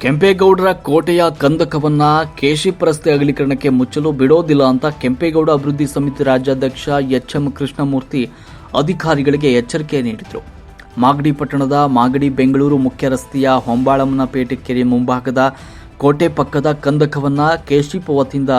ಕೆಂಪೇಗೌಡರ ಕೋಟೆಯ ಕಂದಕವನ್ನ ಕೆಶಿಪ್ ರಸ್ತೆ ಅಗಲೀಕರಣಕ್ಕೆ ಮುಚ್ಚಲು ಬಿಡೋದಿಲ್ಲ ಅಂತ ಕೆಂಪೇಗೌಡ ಅಭಿವೃದ್ಧಿ ಸಮಿತಿ ರಾಜ್ಯಾಧ್ಯಕ್ಷ ಎಚ್ ಎಂ ಕೃಷ್ಣಮೂರ್ತಿ ಅಧಿಕಾರಿಗಳಿಗೆ ಎಚ್ಚರಿಕೆ ನೀಡಿದರು. ಮಾಗಡಿ ಪಟ್ಟಣದ ಮಾಗಡಿ ಬೆಂಗಳೂರು ಮುಖ್ಯ ರಸ್ತೆಯ ಹೊಂಬಾಳಮ್ಮನಪೇಟೆ ಕೆರೆ ಮುಂಭಾಗದ ಕೋಟೆ ಪಕ್ಕದ ಕಂದಕವನ್ನ ಕೆಶಿಪ್ ವತಿಯಿಂದ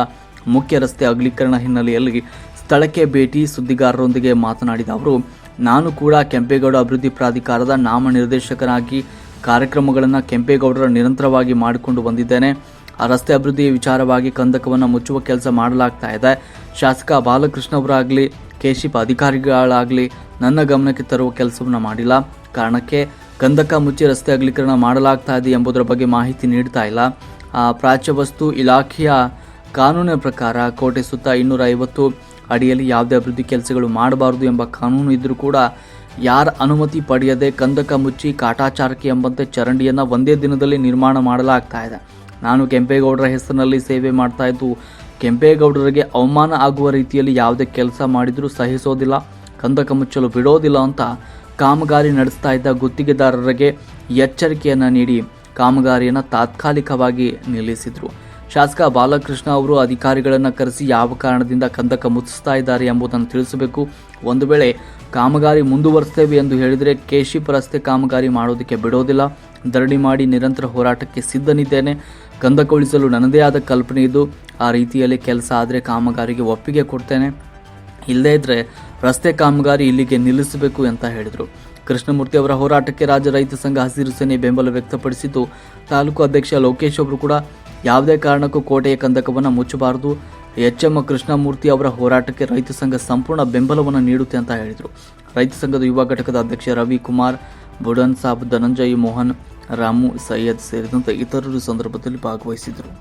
ಮುಖ್ಯ ರಸ್ತೆ ಅಗಲೀಕರಣ ಹಿನ್ನೆಲೆಯಲ್ಲಿ ಸ್ಥಳಕ್ಕೆ ಭೇಟಿ ಸುದ್ದಿಗಾರರೊಂದಿಗೆ ಮಾತನಾಡಿದ ಅವರು, ನಾನು ಕೂಡ ಕೆಂಪೇಗೌಡ ಅಭಿವೃದ್ಧಿ ಪ್ರಾಧಿಕಾರದ ನಾಮನಿರ್ದೇಶಕನಾಗಿ ಕಾರ್ಯಕ್ರಮಗಳನ್ನು ಕೆಂಪೇಗೌಡರ ನಿರಂತರವಾಗಿ ಮಾಡಿಕೊಂಡು ಬಂದಿದ್ದೇನೆ. ಆ ರಸ್ತೆ ಅಭಿವೃದ್ಧಿ ವಿಚಾರವಾಗಿ ಕಂದಕವನ್ನು ಮುಚ್ಚುವ ಕೆಲಸ ಮಾಡಲಾಗ್ತಾ ಇದೆ. ಶಾಸಕ ಬಾಲಕೃಷ್ಣ ಅವರಾಗಲಿ ಕೆಶಿಪ್ ಅಧಿಕಾರಿಗಳಾಗಲಿ ನನ್ನ ಗಮನಕ್ಕೆ ತರುವ ಕೆಲಸವನ್ನು ಮಾಡಿಲ್ಲ. ಕಾರಣಕ್ಕೆ ಕಂದಕ ಮುಚ್ಚಿ ರಸ್ತೆ ಅಗಲೀಕರಣ ಮಾಡಲಾಗ್ತಾ ಇದೆ ಎಂಬುದರ ಬಗ್ಗೆ ಮಾಹಿತಿ ನೀಡ್ತಾ ಇಲ್ಲ. ಆ, ಪ್ರಾಚ್ಯ ವಸ್ತು ಇಲಾಖೆಯ ಕಾನೂನಿನ ಪ್ರಕಾರ ಕೋಟೆ ಸುತ್ತ ಇನ್ನೂರ ಐವತ್ತು ಅಡಿಯಲ್ಲಿ ಯಾವುದೇ ಅಭಿವೃದ್ಧಿ ಕೆಲಸಗಳು ಮಾಡಬಾರದು ಎಂಬ ಕಾನೂನು ಇದ್ದರೂ ಕೂಡ ಯಾರ ಅನುಮತಿ ಪಡೆಯದೆ ಕಂದಕ ಮುಚ್ಚಿ ಕಾಟಾಚಾರಕ್ಕೆ ಎಂಬಂತೆ ಚರಂಡಿಯನ್ನು ಒಂದೇ ದಿನದಲ್ಲಿ ನಿರ್ಮಾಣ ಮಾಡಲಾಗ್ತಾ ಇದೆ. ನಾನು ಕೆಂಪೇಗೌಡರ ಹೆಸರಿನಲ್ಲಿ ಸೇವೆ ಮಾಡ್ತಾ ಇದ್ದು, ಕೆಂಪೇಗೌಡರಿಗೆ ಅವಮಾನ ಆಗುವ ರೀತಿಯಲ್ಲಿ ಯಾವುದೇ ಕೆಲಸ ಮಾಡಿದರೂ ಸಹಿಸೋದಿಲ್ಲ, ಕಂದಕ ಮುಚ್ಚಲು ಬಿಡೋದಿಲ್ಲ ಅಂತ ಕಾಮಗಾರಿ ನಡೆಸ್ತಾ ಇದ್ದ ಗುತ್ತಿಗೆದಾರರಿಗೆ ಎಚ್ಚರಿಕೆಯನ್ನು ನೀಡಿ ಕಾಮಗಾರಿಯನ್ನು ತಾತ್ಕಾಲಿಕವಾಗಿ ನಿಲ್ಲಿಸಿದರು. ಶಾಸಕ ಬಾಲಕೃಷ್ಣ ಅವರು ಅಧಿಕಾರಿಗಳನ್ನು ಕರೆಸಿ ಯಾವ ಕಾರಣದಿಂದ ಕಂದಕ ಮುಚ್ಚಿಸ್ತಾ ಇದ್ದಾರೆ ಎಂಬುದನ್ನು ತಿಳಿಸಬೇಕು. ಒಂದು ವೇಳೆ ಕಾಮಗಾರಿ ಮುಂದುವರಿಸ್ತೇವೆ ಎಂದು ಹೇಳಿದರೆ ಕೇಶಿಪ್ ರಸ್ತೆ ಕಾಮಗಾರಿ ಮಾಡೋದಕ್ಕೆ ಬಿಡೋದಿಲ್ಲ. ಧರಣಿ ಮಾಡಿ ನಿರಂತರ ಹೋರಾಟಕ್ಕೆ ಸಿದ್ಧನಿದ್ದೇನೆ. ಕಂದಕ ಉಳಿಸಲು ನನ್ನದೇ ಆದ ಕಲ್ಪನೆ ಇದು. ಆ ರೀತಿಯಲ್ಲಿ ಕೆಲಸ ಆದರೆ ಕಾಮಗಾರಿಗೆ ಒಪ್ಪಿಗೆ ಕೊಡ್ತೇನೆ. ಇಲ್ಲದೇ ಇದ್ದರೆ ರಸ್ತೆ ಕಾಮಗಾರಿ ಇಲ್ಲಿಗೆ ನಿಲ್ಲಿಸಬೇಕು ಅಂತ ಹೇಳಿದರು. ಕೃಷ್ಣಮೂರ್ತಿ ಅವರ ಹೋರಾಟಕ್ಕೆ ರಾಜ್ಯ ರೈತ ಸಂಘ ಹಸಿರು ಸೇನೆ ಬೆಂಬಲ ವ್ಯಕ್ತಪಡಿಸಿದ್ದು. ತಾಲೂಕು ಅಧ್ಯಕ್ಷ ಲೋಕೇಶ್ ಅವರು ಕೂಡ ಯಾವುದೇ ಕಾರಣಕ್ಕೂ ಕೋಟೆಯ ಕಂದಕವನ್ನು ಮುಚ್ಚಬಾರದು. ಎಚ್ ಎಂ ಕೃಷ್ಣಮೂರ್ತಿ ಅವರ ಹೋರಾಟಕ್ಕೆ ರೈತ ಸಂಘ ಸಂಪೂರ್ಣ ಬೆಂಬಲವನ್ನು ನೀಡುತ್ತೆ ಅಂತ ಹೇಳಿದರು. ರೈತ ಸಂಘದ ಯುವ ಘಟಕದ ಅಧ್ಯಕ್ಷ ರವಿ ಕುಮಾರ್ ಬುಡನ್ ಸಾಬ್, ಧನಂಜಯ್ ಮೋಹನ್, ರಾಮು ಸೈಯದ್ ಸೇರಿದಂತೆ ಇತರರು ಸಂದರ್ಭದಲ್ಲಿ ಭಾಗವಹಿಸಿದರು.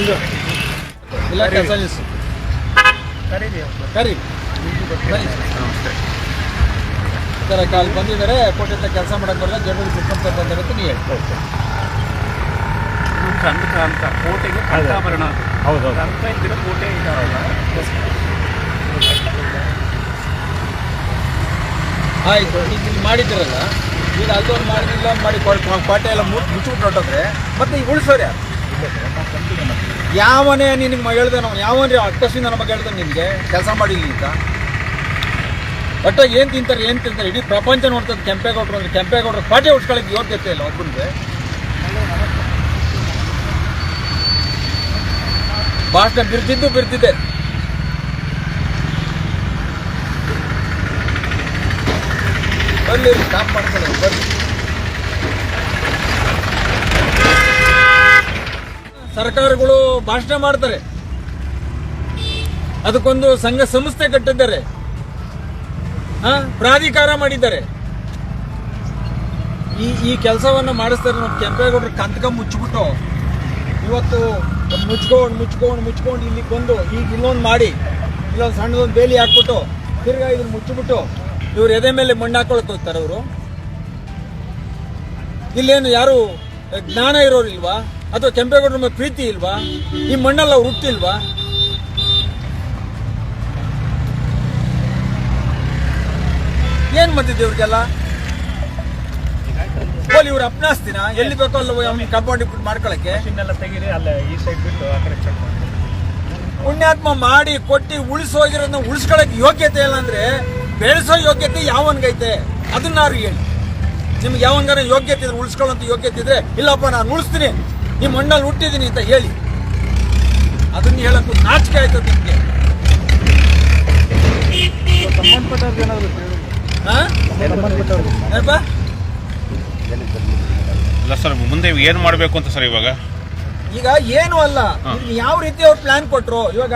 ಇಲ್ಲ ಸರ್ ಕಾಲ್ ಬಂದಿದ್ದಾರೆ ಕೋಟೆಯಿಂದ ಕೆಲಸ ಮಾಡಕ್ಕೆ ಬರಲ್ಲ ಜನರಿಗೆ ಸುತ್ತಮುತ್ತ ಬಂದಿರುತ್ತೆ ನೀವು ಹೇಳಿ ಕಂದಕ ಅಂತ ಕೋಟೆಗೆ ಕಂದಾಭರಣ ಹೌದು ಹೌದು. ಕಂದಕ ಇದ್ದಿರೋ ಕೋಟೆ ಇದಾವಲ್ಲ ಆಯ್ತು ಈಗ ಇಲ್ಲಿ ಮಾಡಿದ್ದೀರಲ್ಲ ಈಗ ಅಲ್ಲೊಂದು ಮಾಡಿದಿಲ್ಲ ಒಂದ್ ಮಾಡಿ ಕೋಟೆ ಎಲ್ಲ ಮುಚ್ಚಿಬಿಟ್ಟು ಹೊಟ್ಟೋದ್ರೆ ಮತ್ತೆ ಈಗ ಉಳಿಸೋರು ಯಾರು? ಯಾವನೇ ನಿನಗೆ ಹೇಳ್ದೆ ನಾವು ಯಾವನ್ರಿ ಅಟ್ಟಸಿಂದ ನಮಗೆ ಹೇಳ್ದೆ ನಿಮಗೆ ಕೆಲಸ ಮಾಡಿಲ್ಲ ಅಂತ ಬಟ್ ಏನು ತಿಂತಾರೆ ಏನು ತಿಂತಾರೆ? ಇಡೀ ಪ್ರಪಂಚ ನೋಡ್ತದೆ ಕೆಂಪೇಗೌಡರು ಅಂದರೆ. ಕೆಂಪೇಗೌಡರು ಪಾಟೆ ಉಳ್ಸ್ಕೊಳ್ಳೋಕೆ ಯೋಗ್ಯತೆ ಇಲ್ಲ ಒಬ್ಬನಿಗೆ ಭಾಷಣ ಬಿರ್ತಿದ್ದು ಬಿರ್ತಿದ್ದೆ ಬರ್ಲಿ ಸ್ಟಾಪ್ ಮಾಡ್ಕೊಳ್ಳಿ ಬರ್ಲಿ. ಸರ್ಕಾರಗಳು ಭಾಷಣ ಮಾಡ್ತಾರೆ. ಅದಕ್ಕೊಂದು ಸಂಘ ಸಂಸ್ಥೆ ಕಟ್ಟಿದ್ದಾರೆ. ಪ್ರಾಧಿಕಾರ ಮಾಡಿದ್ದಾರೆ. ಈ ಈ ಕೆಲಸವನ್ನು ಮಾಡಿಸ್ತಾರೆ ನಮ್ಮ ಕೆಂಪೇಗೌಡರು ಕಂತಕ ಮುಚ್ಚಿಬಿಟ್ಟು. ಇವತ್ತು ಮುಚ್ಕೊಂಡು ಮುಚ್ಕೊಂಡು ಮುಚ್ಕೊಂಡು ಇಲ್ಲಿ ಬಂದು ಈಗ ಇಲ್ಲೊಂದು ಮಾಡಿ, ಇಲ್ಲೊಂದು ಸಣ್ಣದೊಂದು ಬೇಲಿ ಹಾಕ್ಬಿಟ್ಟು, ತಿರ್ಗಾ ಇದನ್ನ ಮುಚ್ಚಿಬಿಟ್ಟು ಇವ್ರು ಎದೆ ಮೇಲೆ ಮಣ್ಣು ಹಾಕೊಳಕ್ ಹೋಗ್ತಾರೆ ಅವರು. ಇಲ್ಲೇನು ಯಾರು ಜ್ಞಾನ ಇರೋರು ಇಲ್ವಾ ಅಥವಾ ಕೆಂಪೇಗೌಡರ ಮೇಲೆ ಪ್ರೀತಿ ಇಲ್ವಾ? ಈ ಮಣ್ಣೆಲ್ಲ ಹುಟ್ಟಿಲ್ವಾ? ಏನ್ ಮಾಡ್ತಿದ್ದೆ ಇವ್ರಿಗೆಲ್ಲ? ಹೋಲಿ ಇವ್ರು ಅಪ್ನಾಸ್ತಿನ ಎಲ್ಲಿ ಬೇಕೋ ಅಲ್ಲ ಅವ್ನಿಗೆ ಕಂಪೌಂಡ್ ಇಟ್ಬಿಟ್ಟು ಮಾಡ್ಕೊಳಕ್ಕೆ? ಮಷಿನ್ನೆಲ್ಲ ತೆಗೀರಿ ಅಲ್ಲೇ ಈ ಸೈಡ್ ಬಿಟ್ಟು ಆ ಕಡೆ ಚೆಕ್ ಮಾಡಿ. ಪುಣ್ಯಾತ್ಮ ಮಾಡಿ ಕೊಟ್ಟಿ ಉಳಿಸೋಗಿರೋದನ್ನ ಉಳಿಸ್ಕೊಳಕ್ ಯೋಗ್ಯತೆ ಇಲ್ಲ ಅಂದ್ರೆ ಬೆಳೆಸೋ ಯೋಗ್ಯತೆ ಯಾವನ್ಗೈತೆ? ಅದನ್ನಾರು ಹೇಳಿ? ನಿಮ್ಗೆ ಯಾವನ್ಗಾರ ಯೋಗ್ಯತೆ ಇದ್ರೆ ಉಳಿಸ್ಕೊಳ್ಳೋ ಯೋಗ್ಯತೆ ಇದ್ರೆ ಇಲ್ಲಪ್ಪ ನಾನು ಉಳಿಸ್ತೀನಿ. ಈ ಮಣ್ಣಲ್ಲಿ ಹುಟ್ಟಿದ್ದೀನಿ ಅಂತ ಹೇಳಿ. ಅದನ್ನ ಹೇಳಕ್ಕೂ ನಾಚಿಕೆ ಆಯ್ತು ನಿಮಗೆ? ಇಲ್ಲ ಸರ್ ಮುಂದೆ ಏನು ಮಾಡಬೇಕು ಅಂತ ಸರ್ ಇವಾಗ? ಈಗ ಏನು ಅಲ್ಲ ಯಾವ ರೀತಿ ಅವ್ರು ಪ್ಲಾನ್ ಕೊಟ್ಟರು ಇವಾಗ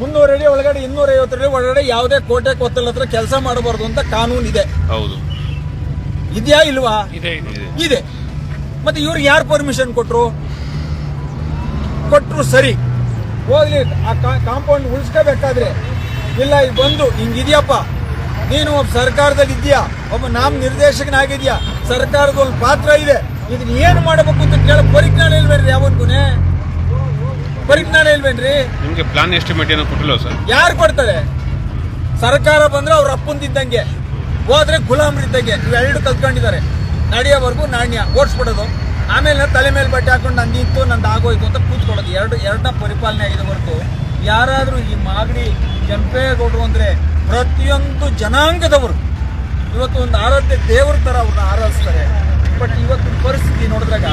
ಮುನ್ನೂರ ಅಡಿ ಒಳಗಡೆ ಇನ್ನೂರ ಐವತ್ತು ಅಡಿ ಒಳಗಡೆ ಯಾವುದೇ ಕೋಟೆ ಕೊತ್ತಲ ಹತ್ರ ಕೆಲಸ ಮಾಡಬಾರ್ದು ಅಂತ ಕಾನೂನು ಇದೆ. ಹೌದು. ಇದೆಯಾ ಇಲ್ವಾ? ಇದೆ ಇದೆ. ಇದೆ. ಮತ್ತೆ ಇವ್ರಿಗೆ ಯಾರು ಪರ್ಮಿಷನ್ ಕೊಟ್ರು? ಕೊಟ್ರು ಸರಿ. ಹೋಗ್ಲಿ ಆ ಕಾಂಪೌಂಡ್ ಉಳಿಸ್ಕೋಬೇಕಾದ್ರೆ. ಇಲ್ಲ ಈಗ ಬಂದು ಹಿಂಗಿದೆಯಪ್ಪ. ನೀನು ಒಬ್ಬ ಸರ್ಕಾರದಲ್ಲಿ ಇದೆಯಾ ಒಬ್ಬ ನಾಮ ನಿರ್ದೇಶಕನಾಗಿದ್ಯಾ ಸರ್ಕಾರದ ಒಂದು ಪಾತ್ರ ಇದೆ. ಇದನ್ನ ಏನು ಮಾಡಬೇಕು ಅಂತ ಕೇಳ ಪರಿಜ್ಞಾನ ಇಲ್ವೇನ್ರಿ ಯಾವನ್ಗೂನೆ ಪರಿಜ್ಞಾನ ಇಲ್ವೇನ್ರಿ? ನಿಮಗೆ ಪ್ಲಾನ್ ಎಸ್ಟಿಮೇಟ್ ಏನೋ ಕೊಟ್ಟಿಲ್ಲ ಸರ್ ಯಾರು ಕೊಡ್ತಾರೆ? ಸರ್ಕಾರ ಬಂದ್ರೆ ಅವ್ರ ಅಪ್ಪಂದಿದ್ದಂಗೆ. ಹೋದ್ರೆ ಗುಲಾಮ್ರಿದ್ದಂಗೆ. ಇವೆರಡು ಕಲ್ತ್ಕೊಂಡಿದ್ದಾರೆ. ನಡೆಯೋವರೆಗೂ ನಾಣ್ಯ ಓಡಿಸ್ಬಿಡೋದು. ಆಮೇಲೆ ತಲೆ ಮೇಲೆ ಬಟ್ಟೆ ಹಾಕೊಂಡು ನಂದು ಇತ್ತು, ನಂದು ಆಗೋಯ್ತು ಅಂತ ಕೂತ್ಕೊಳ್ಳೋದು. ಎರಡು ಎರಡನ್ನ ಪರಿಪಾಲನೆ ಆಗಿದೆ ಹೊರತು. ಯಾರಾದರೂ ಈ ಮಾಗಡಿ ಕೆಂಪೇಗೌಡರು ಅಂದರೆ ಪ್ರತಿಯೊಂದು ಜನಾಂಗದವರು, ಇವತ್ತು ಒಂದು ಆರಾಧ್ಯ ದೇವ್ರ ಥರ ಅವ್ರನ್ನ ಆರಾಧಿಸ್ತಾರೆ. ಬಟ್ ಇವತ್ತಿನ ಪರಿಸ್ಥಿತಿ ನೋಡಿದಾಗ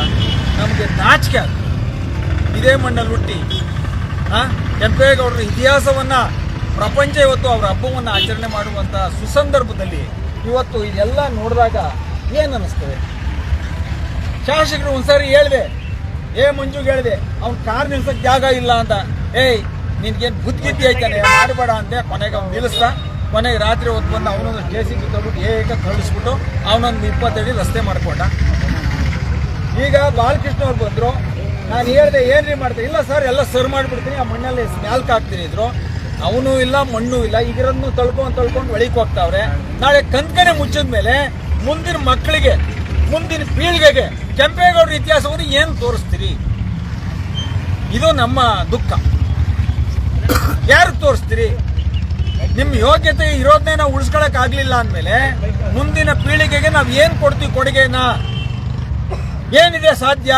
ನಮಗೆ ನಾಚಿಕೆ ಆಗ್ತದೆ ಇದೇ ಮಣ್ಣಲ್ಲಿ ಹುಟ್ಟಿ ಹಾಂ ಕೆಂಪೇಗೌಡರ ಇತಿಹಾಸವನ್ನು ಪ್ರಪಂಚ ಇವತ್ತು ಅವರ ಹಬ್ಬವನ್ನು ಆಚರಣೆ ಮಾಡುವಂಥ ಸುಸಂದರ್ಭದಲ್ಲಿ ಇವತ್ತು ಇದೆಲ್ಲ ನೋಡಿದಾಗ ಏನ್ ಅನ್ನಿಸ್ತದೆ? ಶಾಸಕರು ಒಂದ್ಸರಿ ಹೇಳಿದೆ, ಏ ಮಂಜುಗೆ ಹೇಳಿದೆ, ಅವ್ನ ಕಾರ್ ನಿಲ್ಸಕ್ ಜಾಗ ಇಲ್ಲ ಅಂತ. ಏಯ್ ನಿನ್ಗೇನ್ ಬುದ್ಧಿಗಿದ್ದಿ ಐತಾನೆ, ಮಾಡಬೇಡ ಅಂತೆ ಕೊನೆಗೆ ಅವ್ನು ನಿಲ್ಲಿಸ್ದ. ಕೊನೆಗೆ ರಾತ್ರಿ ಹೊತ್ತು ಬಂದು ಅವನೊಂದು ಸ್ಟೇಷನ್ಗೆ ತಗೊಂಡು ಏಕ ಕಳಿಸ್ಬಿಟ್ಟು ಅವನೊಂದು ಇಪ್ಪತ್ತಡಿ ರಸ್ತೆ ಮಾಡ್ಕೊಂಡ. ಈಗ ಬಾಲಕೃಷ್ಣ ಅವ್ರು ಬಂದ್ರು. ನಾನು ಹೇಳಿದೆ, ಏನ್ರಿ ಮಾಡ್ತೀನಿ ಇಲ್ಲ ಸರ್, ಎಲ್ಲ ಸರ್ ಮಾಡ್ಬಿಡ್ತೀನಿ. ಆ ಮಣ್ಣಲ್ಲಿ ಸ್ಮ್ಯಾಲ್ಕ್ ಹಾಕ್ತೀನಿ, ಇದ್ರು. ಅವನು ಇಲ್ಲ, ಮಣ್ಣು ಇಲ್ಲ. ಈಗಿರೋದನ್ನು ತಳ್ಕೊಂಡು ತಳ್ಕೊಂಡು ಒಳಗೆ ಹೋಗ್ತಾವ್ರೆ. ನಾಳೆ ಕಂಕನೆ ಮುಚ್ಚಿದ ಮೇಲೆ ಮುಂದಿನ ಮಕ್ಕಳಿಗೆ, ಮುಂದಿನ ಪೀಳಿಗೆಗೆ ಕೆಂಪೇಗೌಡರ ಇತಿಹಾಸವನ್ನು ಏನು ತೋರಿಸ್ತೀರಿ? ಇದು ನಮ್ಮ ದುಃಖ. ಯಾರು ತೋರಿಸ್ತೀರಿ? ನಿಮ್ಮ ಯೋಗ್ಯತೆ ಇರೋದನ್ನೇ ನಾವು ಉಳಿಸ್ಕೊಳಕ್ ಆಗ್ಲಿಲ್ಲ ಅಂದಮೇಲೆ ಮುಂದಿನ ಪೀಳಿಗೆಗೆ ನಾವು ಏನು ಕೊಡ್ತೀವಿ ಕೊಡುಗೆನ? ಏನಿದೆ ಸಾಧ್ಯ?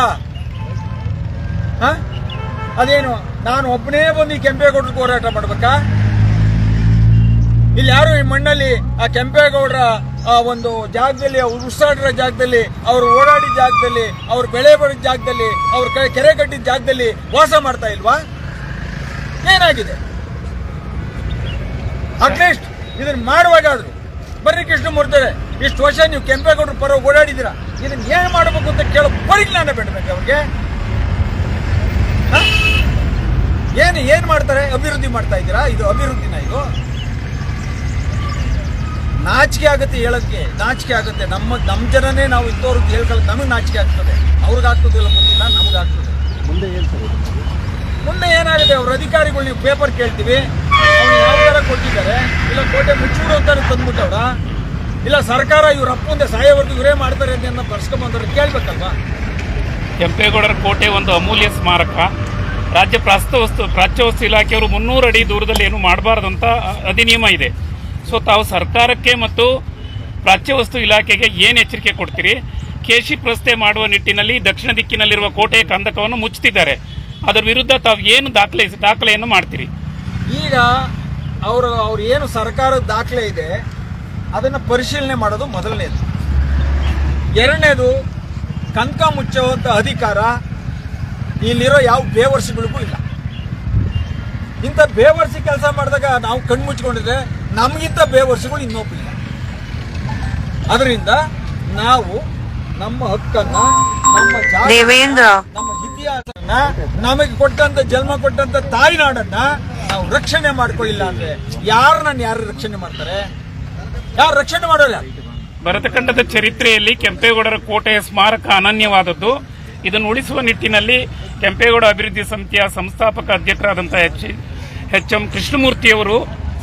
ಅದೇನು, ನಾನು ಒಬ್ಬನೇ ಬಂದು ಈ ಕೆಂಪೇಗೌಡರಿಗೆ ಹೋರಾಟ ಮಾಡ್ಬೇಕಾ? ಇಲ್ಲಿ ಯಾರು ಈ ಮಣ್ಣಲ್ಲಿ ಆ ಕೆಂಪೇಗೌಡರ ಆ ಒಂದು ಜಾಗದಲ್ಲಿ, ಅವ್ರು ಉಸಿರಾಡಿರೋ ಜಾಗದಲ್ಲಿ, ಅವರು ಓಡಾಡಿದ ಜಾಗದಲ್ಲಿ, ಅವ್ರು ಬೆಳೆ ಬರೋ ಜಾಗದಲ್ಲಿ, ಅವ್ರ ಕೆರೆ ಕಟ್ಟಿದ ಜಾಗದಲ್ಲಿ ವಾಸ ಮಾಡ್ತಾ ಇಲ್ವಾ? ಏನಾಗಿದೆ? ಅಟ್ಲೀಸ್ಟ್ ಇದನ್ನ ಮಾಡುವಾಗಾದ್ರು. ಬರ್ರಿ ಕೃಷ್ಣ ಮೂರ್ತಾರೆ ಇಷ್ಟು ವರ್ಷ ನೀವು ಕೆಂಪೇಗೌಡರು ಪರ ಓಡಾಡಿದ್ದೀರಾ, ಇದನ್ನ ಏನ್ ಮಾಡಬೇಕು ಅಂತ ಕೇಳೋ ಪರಿಜ್ಞಾನ ಬಿಡ್ಬೇಕು ಅವ್ರಿಗೆ. ಏನು, ಏನ್ ಮಾಡ್ತಾರೆ? ಅಭಿವೃದ್ಧಿ ಮಾಡ್ತಾ ಇದ್ದೀರಾ? ಇದು ಅಭಿವೃದ್ಧಿನ ಇದು? ನಾಚಿಕೆ ಆಗುತ್ತೆ ಹೇಳೋಕ್ಕೆ ನಾಚಿಕೆ ಆಗುತ್ತೆ. ನಮ್ಮ ನಮ್ಮ ಜನನೇ ನಾವು ಇಂಥವ್ರಿಗೆ ಹೇಳ್ಕೊಳ್ಳೋದು ನಮಗೆ ನಾಚಿಕೆ ಆಗ್ತದೆ. ಅವ್ರಿಗಾಗ್ತದಿಲ್ಲ ಗೊತ್ತಿಲ್ಲ ನಮ್ಗೆ ಆಗ್ತದೆ. ಮುಂದೆ ಏನಾಗಿದೆ? ಅವ್ರ ಅಧಿಕಾರಿಗಳು ನೀವು ಪೇಪರ್ ಕೇಳ್ತೀವಿ. ಅವ್ರು ಯಾವ ಥರ ಕೊಟ್ಟಿದ್ದಾರೆ ಇಲ್ಲ ಕೋಟೆ ಮುಚ್ಚಿಬಿಡು ಅಂತ ತಂದ್ಬಿಟ್ಟವ್ರ ಇಲ್ಲ ಸರ್ಕಾರ ಇವ್ರ ಅಪ್ಪಂದೆ ಸಾಯೋವರೆಗೂ ಇವರೇ ಮಾಡ್ತಾರೆ ಅಂತ ಬರ್ಸ್ಕೊಂಬಂದ್ರೆ ಕೇಳ್ಬೇಕಲ್ವಾ? ಕೆಂಪೇಗೌಡರ ಕೋಟೆ ಒಂದು ಅಮೂಲ್ಯ ಸ್ಮಾರಕ. ರಾಜ್ಯ ಪ್ರಾಚ್ಯವಸ್ತು ಪ್ರಾಚ್ಯವಸ್ತು ಇಲಾಖೆಯವರು ಮುನ್ನೂರು ಅಡಿ ದೂರದಲ್ಲಿ ಏನು ಮಾಡಬಾರ್ದಂತ ಅಧಿನಿಯಮ ಇದೆ. ಸೊ ತಾವು ಸರ್ಕಾರಕ್ಕೆ ಮತ್ತು ಪ್ರಾಚ್ಯವಸ್ತು ಇಲಾಖೆಗೆ ಏನು ಎಚ್ಚರಿಕೆ ಕೊಡ್ತೀರಿ? ಕೆಶಿಪ್ ಪ್ರಸ್ತೆ ಮಾಡುವ ನಿಟ್ಟಿನಲ್ಲಿ ದಕ್ಷಿಣ ದಿಕ್ಕಿನಲ್ಲಿರುವ ಕೋಟೆಯ ಕಂದಕವನ್ನು ಮುಚ್ಚುತ್ತಿದ್ದಾರೆ ಅದರ ವಿರುದ್ಧ ತಾವು ಏನು ದಾಖಲೆ, ದಾಖಲೆಯನ್ನು ಮಾಡ್ತೀರಿ? ಈಗ ಅವರು, ಅವ್ರು ಏನು ಸರ್ಕಾರದ ದಾಖಲೆ ಇದೆ, ಅದನ್ನು ಪರಿಶೀಲನೆ ಮಾಡೋದು ಮೊದಲನೇದು. ಎರಡನೇದು, ಕಂದಕ ಮುಚ್ಚುವಂಥ ಅಧಿಕಾರ ಇಲ್ಲಿರೋ ಯಾವ ಬೇವರ್ಸಿಗಳಿಗೂ ಇಲ್ಲ. ಇಂಥ ಬೇವರ್ಸಿ ಕೆಲಸ ಮಾಡಿದಾಗ ನಾವು ಕಣ್ಣು ಮುಚ್ಕೊಂಡಿದ್ರೆ ನಮಗಿಂತ ಬೇವರ್ಸಿಗಳು ಇನ್ನೊಬ್ಬಿಲ್ಲ ಅದರಿಂದ ನಾವು ನಮ್ಮ ಹಕ್ಕನ್ನ ನಮ್ಮ ದೇವೇಂದ್ರ. ನಮ್ಮ ಇತಿಹಾಸನ ನಮಗೆ ಕೊಟ್ಟಂತ ಜನ್ಮ ಕೊಟ್ಟಂತ ತಾಯ್ನಾಡನ್ನ ನಾವು ರಕ್ಷಣೆ ಮಾಡ್ಕೊಳ್ಳಿಲ್ಲ ಅಂದ್ರೆ ಯಾರನ್ನ ಯಾರು ರಕ್ಷಣೆ ಮಾಡ್ತಾರೆ? ಯಾರು ರಕ್ಷಣೆ ಮಾಡೋಲ್ಲ? ಭರತಖಂಡದ ಚರಿತ್ರೆಯಲ್ಲಿ ಕೆಂಪೇಗೌಡರ ಕೋಟೆಯ ಸ್ಮಾರಕ ಅನನ್ಯವಾದದ್ದು. ಇದನ್ನು ಉಳಿಸುವ ನಿಟ್ಟಿನಲ್ಲಿ ಕೆಂಪೇಗೌಡ ಅಭಿವೃದ್ಧಿ ಸಮಿತಿಯ ಸಂಸ್ಥಾಪಕ ಅಧ್ಯಕ್ಷರಾದಂತಹ ಎಚ್ ಎಚ್ ಎಂ ಕೃಷ್ಣಮೂರ್ತಿಯವರು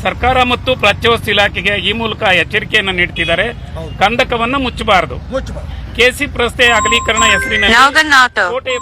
ಸರ್ಕಾರ ಮತ್ತು ಪ್ರಾಚ್ಯವಸ್ತು ಇಲಾಖೆಗೆ ಈ ಮೂಲಕ ಎಚ್ಚರಿಕೆಯನ್ನು ನೀಡುತ್ತಿದ್ದಾರೆ ಕಂದಕವನ್ನು ಮುಚ್ಚಬಾರದು. ಮುಚ್ಚಬಾರ್ದು. ಕೆಸಿ ರಸ್ತೆ ಅಗಲೀಕರಣ ಹೆಸರಿನಲ್ಲಿ ಕೋಟೆ